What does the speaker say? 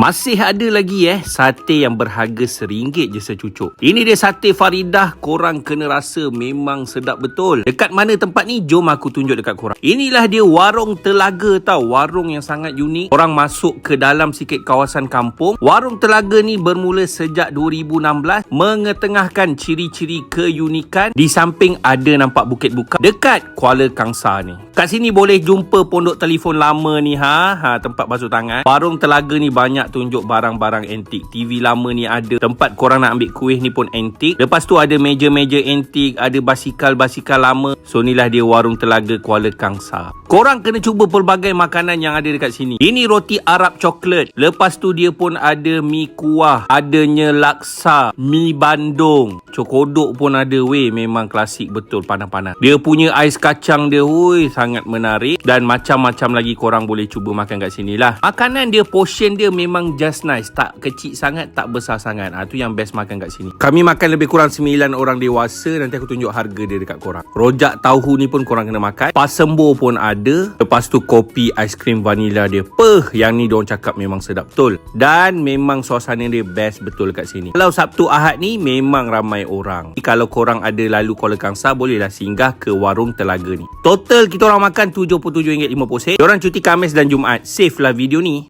Masih ada lagi eh sate yang berharga RM1 je secucuk. Ini dia sate Faridah. Korang kena rasa memang sedap betul. Dekat mana tempat ni? Jom aku tunjuk dekat korang. Inilah dia warung telaga tau. Warung yang sangat unik. Orang masuk ke dalam sikit kawasan kampung. Warung telaga ni bermula sejak 2016. Mengetengahkan ciri-ciri keunikan. Di samping ada nampak Bukit Buka. Dekat Kuala Kangsa ni. Kat sini boleh jumpa pondok telefon lama ni ha. ha tempat basuh tangan. Warung telaga ni banyak tunjuk barang-barang antik. TV lama ni ada. Tempat korang nak ambil kuih ni pun antik. Lepas tu ada meja-meja antik. Ada basikal-basikal lama. So inilah dia warung telaga Kuala Kangsa. Korang kena cuba pelbagai makanan yang ada dekat sini. Ini roti Arab coklat. Lepas tu dia pun ada mi kuah. Adanya laksa. Mi bandung. Cokodok pun ada weh. Memang klasik betul panas-panas. Dia punya ais kacang dia weh. Sangat menarik. Dan macam-macam lagi korang boleh cuba makan kat sini lah. Makanan dia portion dia memang just nice. Tak kecil sangat, tak besar sangat. Ah tu yang best makan kat sini. Kami makan lebih kurang 9 orang dewasa. Nanti aku tunjuk harga dia dekat korang. Rojak tauhu ni pun korang kena makan. Pasembo pun ada. Lepas tu kopi aiskrim vanila dia. Peh, yang ni diorang cakap memang sedap betul. Dan memang suasana dia best betul kat sini. Kalau Sabtu Ahad ni memang ramai orang. Jadi, kalau korang ada lalu Kuala Kangsa, bolehlah singgah ke warung telaga ni. Total kita orang makan RM77.50 sen. Diorang cuti Khamis dan Jumaat. Save lah video ni.